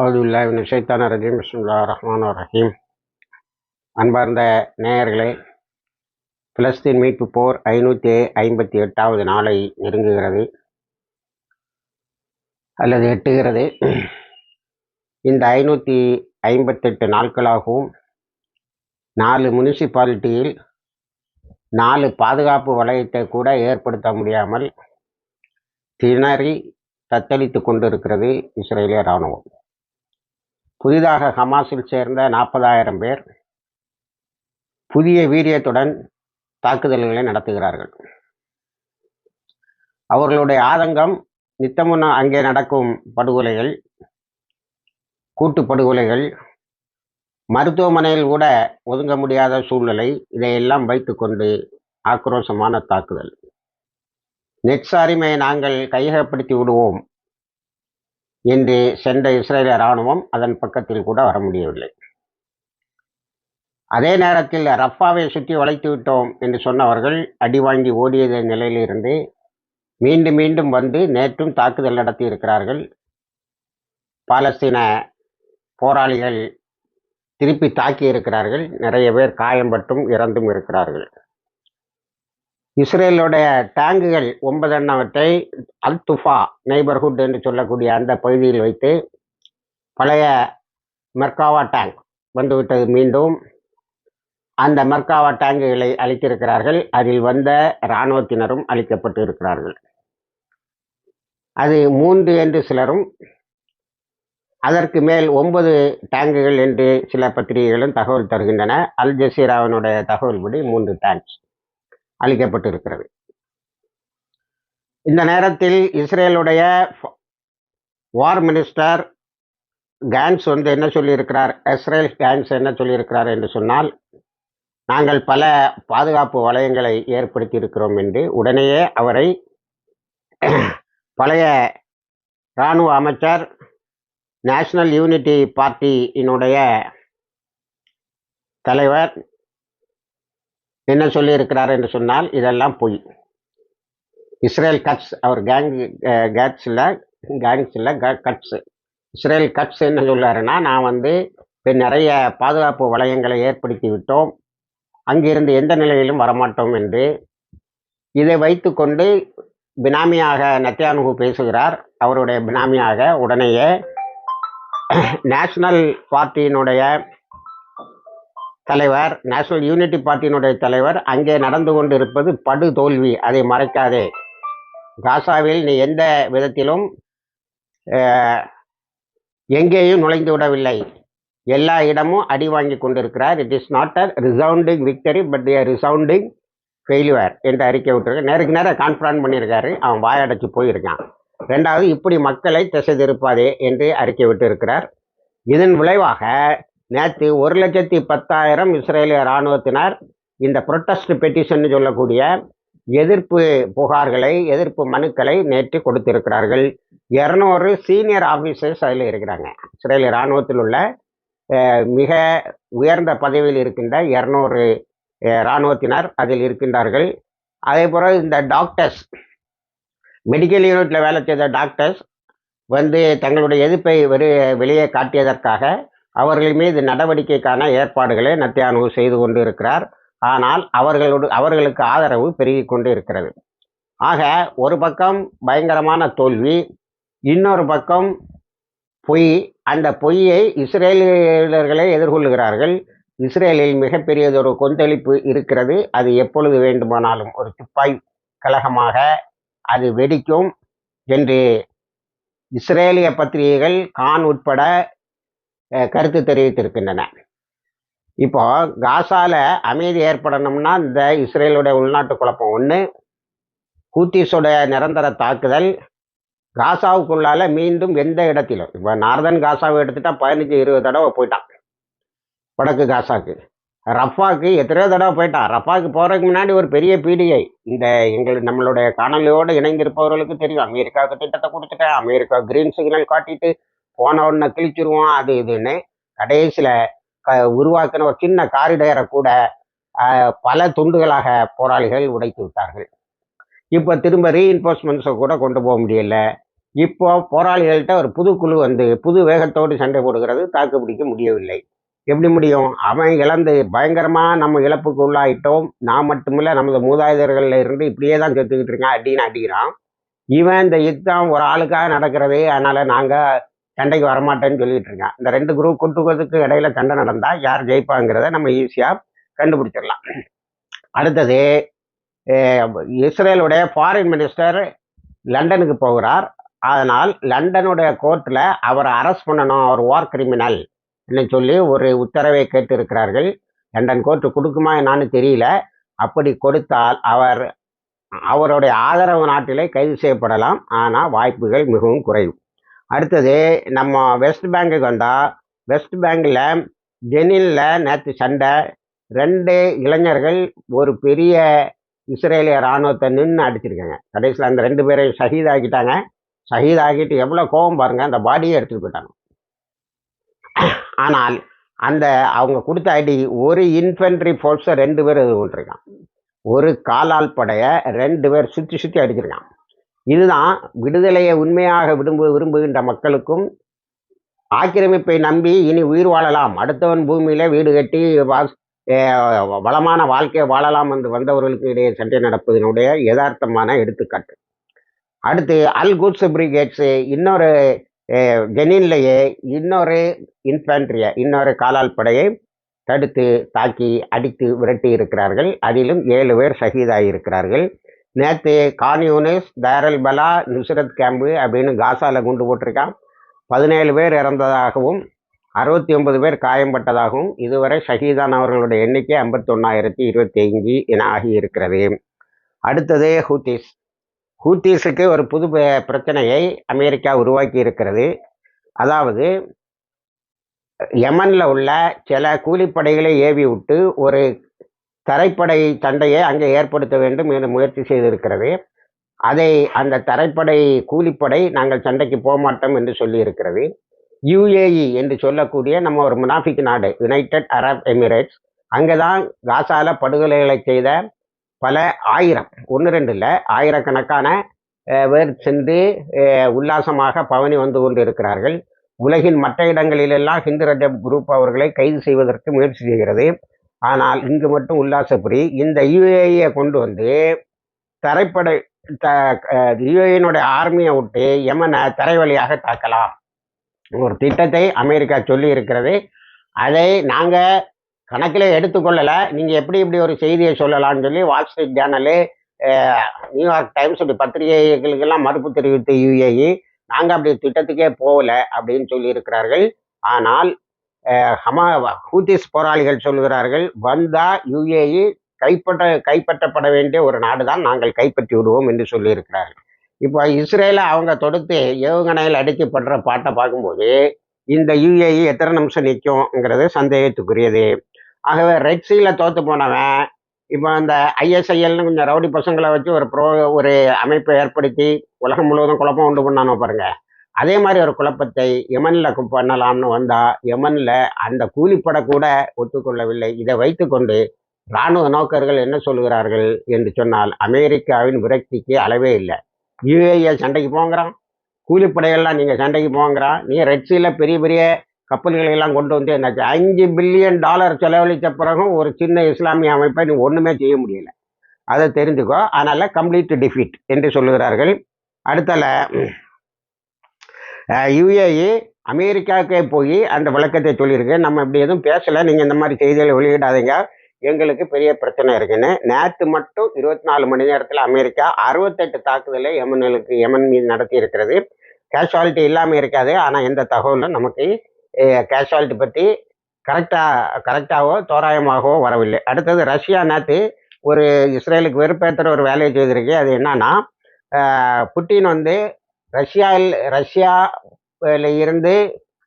அவுதுல்லாஹின் ஷைத்தான ரஜீம் பிஸ்மில்லா ரஹ்மான் ரஹீம் அன்பார்ந்த நேயர்களே பிலஸ்தீன் மீட்பு போர் ஐநூற்றி ஐம்பத்தி எட்டாவது நாளை நெருங்குகிறது. அல்லது எட்டுகிறது. இந்த ஐநூற்றி ஐம்பத்தெட்டு நாட்களாகவும் நாலு முனிசிபாலிட்டியில் நாலு பாதுகாப்பு வளையத்தை கூட ஏற்படுத்த முடியாமல் திணறி தத்தளித்து கொண்டிருக்கிறது இஸ்ரேலிய இராணுவம். புதிதாக ஹமாஸில் சேர்ந்த நாற்பதாயிரம் பேர் புதிய வீரியத்துடன் தாக்குதல்களை நடத்துகிறார்கள். அவர்களுடைய ஆதங்கம் நித்தமும் அங்கே நடக்கும் படுகொலைகள் கூட்டு படுகொலைகள் மருத்துவமனையில் கூட ஒதுங்க முடியாத சூழ்நிலை இதையெல்லாம் வைத்துக்கொண்டு ஆக்ரோஷமான தாக்குதல். நெட்சாரிமை நாங்கள் கையகப்படுத்தி விடுவோம். என்று சென்ற இஸ்ரேலிய இராணுவம் அதன் பக்கத்தில் கூட வர முடியவில்லை. அதே நேரத்தில் ரஃபாவை சுற்றி வளைத்து விட்டோம் என்று சொன்னவர்கள் அடி வாங்கி ஓடியது நிலையிலிருந்து மீண்டும் மீண்டும் வந்து நேற்றும் தாக்குதல் நடத்தி இருக்கிறார்கள். பாலஸ்தீன போராளிகள் திருப்பி தாக்கி இருக்கிறார்கள். நிறைய பேர் காயம்பட்டும் இறந்தும் இருக்கிறார்கள். இஸ்ரேலுடைய டேங்குகள் ஒன்பது எண்ணவற்றை அல் துஃபா நெய்பர்ஹுட் என்று சொல்லக்கூடிய அந்த பகுதியில் வைத்து பழைய மெர்காவா டேங்க் வந்துவிட்டது மீண்டும். அந்த மெர்காவா டேங்குகளை அளித்திருக்கிறார்கள் அதில் வந்த இராணுவத்தினரும் அளிக்கப்பட்டு இருக்கிறார்கள் அது மூன்று என்று சிலரும் அதற்கு மேல் ஒன்பது டேங்குகள் என்று சில பத்திரிகைகளும் தகவல் தருகின்றன. அல் ஜசீராவினுடைய தகவல்படி மூன்று டேங்க்ஸ் அளிக்கப்பட்டிருக்கிறது இந்த நேரத்தில் இஸ்ரேலுடைய வார் மினிஸ்டர் கேன்ஸ் வந்து என்ன சொல்லியிருக்கிறார்? இஸ்ரேல் கேன்ஸ் என்ன சொல்லியிருக்கிறார் என்று சொன்னால் நாங்கள் பல பாதுகாப்பு வளையங்களை ஏற்படுத்தி இருக்கிறோம் என்று உடனேயே அவரை பழைய இராணுவ அமைச்சர் நேஷனல் யூனிட்டி பார்ட்டியினுடைய தலைவர் என்ன சொல்லியிருக்கிறார் என்று சொன்னால் இதெல்லாம் பொய். இஸ்ரேல் கட்ஸ் அவர் கேங் கேட்ஸில் கேங்ஸில் இல்லை கட்ஸ் இஸ்ரேல் கட்ஸ் என்ன சொல்கிறாருன்னா நான் வந்து இப்போ நிறைய பாதுகாப்பு வளையங்களை ஏற்படுத்தி விட்டோம் அங்கிருந்து எந்த நிலையிலும் வரமாட்டோம் என்று இதை வைத்துக்கொண்டு பினாமியாக நத்தியானுகு பேசுகிறார். அவருடைய பினாமியாக உடனேயே நேஷனல் பார்ட்டியினுடைய தலைவர் நேஷனல் யூனிட்டி பார்ட்டியினுடைய தலைவர் அங்கே நடந்து கொண்டு இருப்பது படு தோல்வி. அதை மறைக்காதே. காசாவில் நீ எந்த விதத்திலும் எங்கேயும் நுழைந்து விடவில்லை. எல்லா இடமும் அடி வாங்கி கொண்டிருக்கிறார். It is not a resounding victory but a resounding failure என்று அறிக்கை விட்டுருக்கு நேருக்கு நேரம் கான்ஃபரன்ஸ் பண்ணியிருக்காரு. அவன் வாயடைச்சு போயிருக்கான். ரெண்டாவது இப்படி மக்களை திசை திருப்பாதே என்று அறிக்கை விட்டு இருக்கிறார் இதன் விளைவாக நேற்று ஒரு லட்சத்தி பத்தாயிரம் இஸ்ரேலிய இராணுவத்தினர் இந்த புரொட்டஸ்ட் பெட்டிஷன் சொல்லக்கூடிய எதிர்ப்பு புகார்களை எதிர்ப்பு மனுக்களை நேற்று கொடுத்திருக்கிறார்கள். இரநூறு சீனியர் ஆஃபீஸர்ஸ் அதில் இருக்கிறாங்க. இஸ்ரேலிய இராணுவத்தில் உள்ள மிக உயர்ந்த பதவியில் இருக்கின்ற இரநூறு இராணுவத்தினர் அதில் இருக்கின்றார்கள். அதே போல் இந்த டாக்டர்ஸ் மெடிக்கல் யூனிட்டில் வேலை செய்த டாக்டர்ஸ் வந்து தங்களுடைய எதிர்ப்பை வெளியே காட்டியதற்காக அவர்கள் மீது நடவடிக்கைக்கான ஏற்பாடுகளை நத்தியானு செய்து கொண்டு இருக்கிறார் ஆனால் அவர்களோடு அவர்களுக்கு ஆதரவு பெருகி கொண்டு இருக்கிறது ஆக ஒரு பக்கம் பயங்கரமான தோல்வி இன்னொரு பக்கம் பொய். அந்த பொய்யை இஸ்ரேலியர்களே எதிர்கொள்ளுகிறார்கள் இஸ்ரேலில் மிகப்பெரியதொரு கொந்தளிப்பு இருக்கிறது. அது எப்பொழுது வேண்டுமானாலும் ஒரு துப்பாய் கழகமாக அது வெடிக்கும் என்று இஸ்ரேலிய பத்திரிகைகள் கான் உட்பட கருத்து தெரிவித்திருக்கின்றன. இப்போ காசால அமைதி ஏற்படணும்னா இந்த இஸ்ரேலுடைய உள்நாட்டு குழப்பம் ஒன்று கூத்திஸோடைய நிரந்தர தாக்குதல் காசாவுக்குள்ளால மீண்டும் எந்த இடத்திலும் இப்போ நார்தன் காசாவை எடுத்துட்டா பதினஞ்சு இருபது தடவை போயிட்டான் வடக்கு காசாக்கு. ரஃபாக்கு எத்தனையோ தடவை போயிட்டான். ரஃபாக்கு போகிறதுக்கு முன்னாடி ஒரு பெரிய பீடிகை இந்த எங்கள் நம்மளுடைய காணொலியோடு இணைந்திருப்பவர்களுக்கு தெரியும். அமெரிக்காவுக்கு திட்டத்தை கொடுத்துட்டேன் அமெரிக்கா கிரீன் சிக்னல் காட்டிட்டு போன உடனே கிழிச்சிருவோம் அது இதுன்னு கடைசியில் க உருவாக்கின ஒரு சின்ன காரிடரை கூட பல துண்டுகளாக போராளிகள் உடைத்து விட்டார்கள். இப்போ திரும்ப ரீஇன்ஃபோர்ஸ்மெண்ட்ஸை கூட கொண்டு போக முடியல. இப்போ போராளிகள்கிட்ட ஒரு புது குழு வந்து புது வேகத்தோடு சண்டை போடுகிறது தாக்கு பிடிக்க முடியவில்லை. எப்படி முடியும்? அவன் இழந்து பயங்கரமாக நம்ம இழப்புக்கு உள்ளாயிட்டோம். நான் மட்டுமில்ல நமது மூதாதையர்களில் இருந்து இப்படியே தான் செத்துக்கிட்டு இருக்கான் அப்படின்னு அடிக்கிறான். இவன் இந்த யுத்தம் ஒரு ஆளுக்காக நடக்கிறது அதனால் நாங்கள் சண்டைக்கு வரமாட்டேன்னு சொல்லிட்டு இருக்கான். இந்த ரெண்டு குரூப் கூட்டுக்கிறதுக்கு இடையில சண்டை நடந்தால் யார் ஜெயிப்பாங்கிறத நம்ம ஈஸியாக கண்டுபிடிச்சிடலாம். அடுத்தது இஸ்ரேலுடைய ஃபாரின் மினிஸ்டர் லண்டனுக்கு போகிறார். அதனால் லண்டனுடைய கோர்ட்டில் அவரை அரெஸ்ட் பண்ணணும் அவர் வார் கிரிமினல் சொல்லி ஒரு உத்தரவை கேட்டு இருக்கிறார்கள் லண்டன் கோர்ட்டு கொடுக்குமா என்னான்னு தெரியல. அப்படி கொடுத்தால் அவர் அவருடைய ஆதரவு நாட்டிலே கைது செய்யப்படலாம். ஆனால் வாய்ப்புகள் மிகவும் குறைவு. அடுத்தது நம்ம வெஸ்ட் பேங்குக்கு வந்தால் வெஸ்ட் பேங்கில் ஜெனினில் நேற்று சண்டை. ரெண்டு இளைஞர்கள் ஒரு பெரிய இஸ்ரேலிய இராணுவத்தை நின்று அடிச்சிருக்காங்க. கடைசியில் அந்த ரெண்டு பேரையும் ஷஹீதாக்கிட்டாங்க. ஷஹீதாக்கிட்டு எவ்வளோ கோபம் பாருங்க அந்த பாடியை எடுத்துகிட்டு போயிட்டாங்க. ஆனால் அந்த அவங்க கொடுத்த ஐடி ஒரு இன்ஃபென்ட்ரி ஃபோர்ஸை ரெண்டு பேர் இது கொண்டிருக்கான் ஒரு காலால் படைய ரெண்டு பேர் சுற்றி சுற்றி அடிச்சிருக்கான் இதுதான் விடுதலையை உண்மையாக விரும்பு விரும்புகின்ற மக்களுக்கும் ஆக்கிரமிப்பை நம்பி இனி உயிர் வாழலாம். அடுத்தவன் பூமியில வீடு கட்டி வாஸ் வளமான வாழ்க்கையை வாழலாம் என்று வந்தவர்களுக்கு இடையே சண்டை நடப்பதனுடைய யதார்த்தமான எடுத்துக்காட்டு. அடுத்து அல் குட்ஸ் பிரிகேட்ஸ் இன்னொரு ஜெனின்லேயே இன்னொரு இன்ஃபேண்ட்ரிய இன்னொரு காலால் படையை தடுத்து தாக்கி அடித்து விரட்டி இருக்கிறார்கள் அதிலும் ஏழு பேர் சகிதாகி இருக்கிறார்கள் நேற்று கான்யூனிஸ் தாரல் பலா நுசரத் கேம்பு அப்படின்னு காசாவில் குண்டு போட்டிருக்கான். பதினேழு பேர் இறந்ததாகவும் அறுபத்தி ஒன்பது பேர் காயம்பட்டதாகவும் இதுவரை ஷஹீதானவர்களுடைய எண்ணிக்கை ஐம்பத்தொன்னாயிரத்தி இருபத்தி ஐந்து என ஆகி இருக்கிறது அடுத்தது ஹூத்திஸ். ஹூத்திஸுக்கு ஒரு புது பிரச்சனையை அமெரிக்கா உருவாக்கி இருக்கிறது அதாவது யமனில் உள்ள சில கூலிப்படைகளை ஏவி விட்டு ஒரு தரைப்படை சண்டையை அங்கே ஏற்படுத்த வேண்டும் என்று முயற்சி செய்திருக்கிறது. அதை அந்த தரைப்படை கூலிப்படை நாங்கள் சண்டைக்கு போகமாட்டோம் என்று சொல்லியிருக்கிறது. யுஏஇ என்று சொல்லக்கூடிய நம்ம ஒரு முனாஃபிக் நாடு யுனைடெட் அரப் எமிரேட்ஸ் அங்கே தான் காசால படுகொலைகளை செய்த பல ஆயிரம் ஒன்று ரெண்டு இல்லை ஆயிரக்கணக்கான பேர் சென்று உல்லாசமாக பவனி வந்து கொண்டு இருக்கிறார்கள் உலகின் மற்ற இடங்களிலெல்லாம் ஹிந்து ரஜப் குரூப் அவர்களை கைது செய்வதற்கு முயற்சி செய்கிறது. ஆனால் இங்கு மட்டும் உல்லாசபுரி இந்த யுஏஐயை கொண்டு வந்து தரைப்படை த யுஏயினுடைய ஆர்மியை விட்டு எமனை தரை வழியாக தாக்கலாம். ஒரு திட்டத்தை அமெரிக்கா சொல்லி இருக்கிறது. அதை நாங்கள் கணக்கில் எடுத்துக்கொள்ளலை நீங்கள் எப்படி இப்படி ஒரு செய்தியை சொல்லலாம்னு சொல்லி Wall Street Journal New York Times இப்படி பத்திரிகைகளுக்கெல்லாம் மறுப்பு தெரிவித்த யுஏஇ நாங்கள் அப்படி திட்டத்துக்கே போகல அப்படின்னு சொல்லியிருக்கிறார்கள் ஆனால் ஹமா ஹூத்திஸ் போராளிகள் சொல்கிறார்கள் வந்தா யுஏஇ கைப்பற்ற கைப்பற்றப்பட வேண்டிய ஒரு நாடு தான் நாங்கள் கைப்பற்றி விடுவோம் என்று சொல்லியிருக்கிறார்கள். இப்போ இஸ்ரேலை அவங்க தொடுத்து ஏவுகணையில் அடிக்கப்படுற பாட்டை பார்க்கும்போது இந்த யுஏஇ எத்தனை நிமிஷம் நிற்கும்ங்கிறது சந்தேகத்துக்குரியது. ஆகவே ரெட் சீல தோற்று போனவன் இப்போ அந்த ஐஎஸ்ஐஎல்னு கொஞ்சம் ரவுடி பசங்களை வச்சு ஒரு ப்ரோ ஒரு அமைப்பை ஏற்படுத்தி உலகம் முழுவதும் குழப்பம் உண்டு பண்ணானோ பாருங்கள் அதே மாதிரி ஒரு குழப்பத்தை யமனில் பண்ணலாம்னு வந்தா யமனில் அந்த கூலிப்பட கூட ஒத்துக்கொள்ளவில்லை. இதை வைத்துக்கொண்டு இராணுவ நோக்கர்கள் என்ன சொல்கிறார்கள் என்று சொன்னால் அமெரிக்காவின் விரக்திக்கு அளவே இல்லை. யுஏஏ சண்டைக்கு போங்கிறான். கூலிப்படையெல்லாம் நீங்கள் சண்டைக்கு போங்கிறான். நீ ரெட்ஸில் பெரிய பெரிய கப்பல்களை எல்லாம் கொண்டு வந்து என்னாச்சு அஞ்சு பில்லியன் டாலர் செலவழித்த பிறகும் ஒரு சின்ன இஸ்லாமிய அமைப்பை நீ ஒன்றுமே செய்ய முடியல. அதை தெரிஞ்சுக்கோ. அதனால் கம்ப்ளீட் டிஃபீட் என்று சொல்லுகிறார்கள். அடுத்தல யுஏஇ அமெரிக்காவுக்கே போய் அந்த விளக்கத்தை சொல்லியிருக்கு. நம்ம இப்படி எதுவும் பேசலை. நீங்கள் இந்த மாதிரி செய்திகளை வெளியிடாதீங்க. எங்களுக்கு பெரிய பிரச்சனை இருக்குன்னு. நேற்று மட்டும் இருபத்தி நாலு மணி நேரத்தில் அமெரிக்கா அறுபத்தெட்டு தாக்குதலை யமனுக்கு எமன் மீது நடத்தி இருக்கிறது கேஷுவாலிட்டி இல்லாமல் இருக்காது. ஆனால் எந்த தகவலும் நமக்கு கேஷுவாலிட்டி பற்றி கரெக்டாக கரெக்டாகவோ தோராயமாகவோ வரவில்லை. அடுத்தது ரஷ்யா நேற்று ஒரு இஸ்ரேலுக்கு வெறுப்பேற்றுற ஒரு வேலையை செய்திருக்கு. அது என்னன்னா புட்டின் வந்து ரஷ்யாவில் ரஷ்யாவில் இருந்து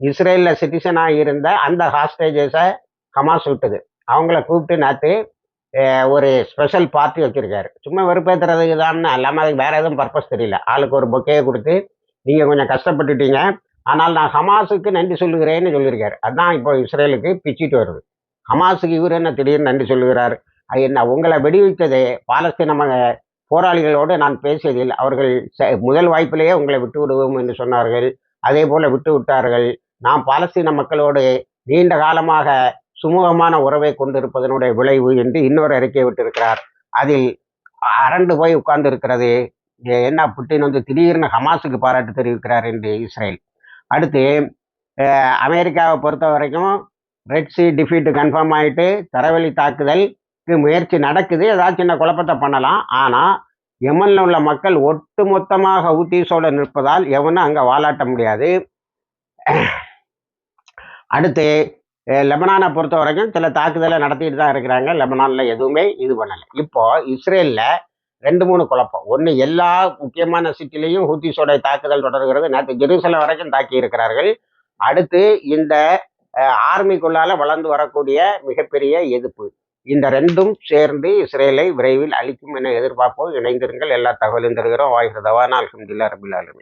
இஸ்ரேலில் சிட்டிசனாக இருந்த அந்த ஹாஸ்டேஜஸை ஹமாஸ் விட்டுது. அவங்கள கூப்பிட்டு நாத்து ஒரு ஸ்பெஷல் பார்ட்டி வச்சுருக்காரு. சும்மா வெறுப்பேற்றுறதுக்கு தான் இல்லாமல் அதுக்கு வேறு எதுவும் பர்பஸ் தெரியல. ஆளுக்கு ஒரு பொக்கையை கொடுத்து நீங்கள் கொஞ்சம் கஷ்டப்பட்டுட்டீங்க. ஆனால் நான் ஹமாஸுக்கு நன்றி சொல்லுகிறேன்னு சொல்லியிருக்காரு அதான் இப்போ இஸ்ரேலுக்கு பிச்சிட்டு வருது. ஹமாஸுக்கு இவர் என்ன திடீர்னு நன்றி சொல்லுகிறார்? அது என்ன உங்களை வெடிவித்தது பாலஸ்தீன போராளிகளோடு நான் பேசியதில் அவர்கள் ச- முதல் வாய்ப்பிலேயே உங்களை விட்டு விடுவோம் என்று சொன்னார்கள். அதே போல விட்டு விட்டார்கள். நாம் பாலஸ்தீன மக்களோடு நீண்ட காலமாக சுமூகமான உறவை கொண்டிருப்பதனுடைய விளைவு என்று இன்னொரு அறிக்கை விட்டிருக்கிறார். அதில் அரண்டு போய் உட்கார்ந்து இருக்கிறது என்ன புட்டின் வந்து திடீர்னு ஹமாஸுக்கு பாராட்டு தெரிவிக்கிறார் என்று இஸ்ரேல். அடுத்து அமெரிக்காவை பொறுத்த வரைக்கும் ரெட் சி டிஃபீட் கன்ஃபார்ம் ஆயிட்டு தரவழி தாக்குதல் முயற்சி நடக்குது. ஏதாவது சின்ன குழப்பத்தை பண்ணலாம். ஆனால் எமனில் உள்ள மக்கள் ஒட்டுமொத்தமாக ஊத்தீஸோடு நிற்பதால் எவனும் அங்கே வாலாட்ட முடியாது. அடுத்து லெபனானை பொறுத்த வரைக்கும் சில தாக்குதலை நடத்திட்டு தான் இருக்கிறாங்க. லெபனானில் எதுவுமே இது பண்ணலை. இப்போது இஸ்ரேலில் ரெண்டு மூணு குழப்பம். ஒன்று எல்லா முக்கியமான சிட்டிலையும் ஹூத்திஸோட தாக்குதல் தொடர்கிறது. நேற்று ஜெருசலம் வரைக்கும் தாக்கி இருக்கிறார்கள். அடுத்து இந்த ஆர்மிக்குள்ளால் வளர்ந்து வரக்கூடிய மிகப்பெரிய எதிர்ப்பு. இந்த ரெண்டும் சேர்ந்து இஸ்ரேலை விரைவில் அழிக்கும் என எதிர்பார்ப்போம். இணைந்திருங்கள். எல்லா தகவலும் தருகிறோம். வாய்ஸ் தவானா அல்ஹம்துலில்லாஹ் ரபில்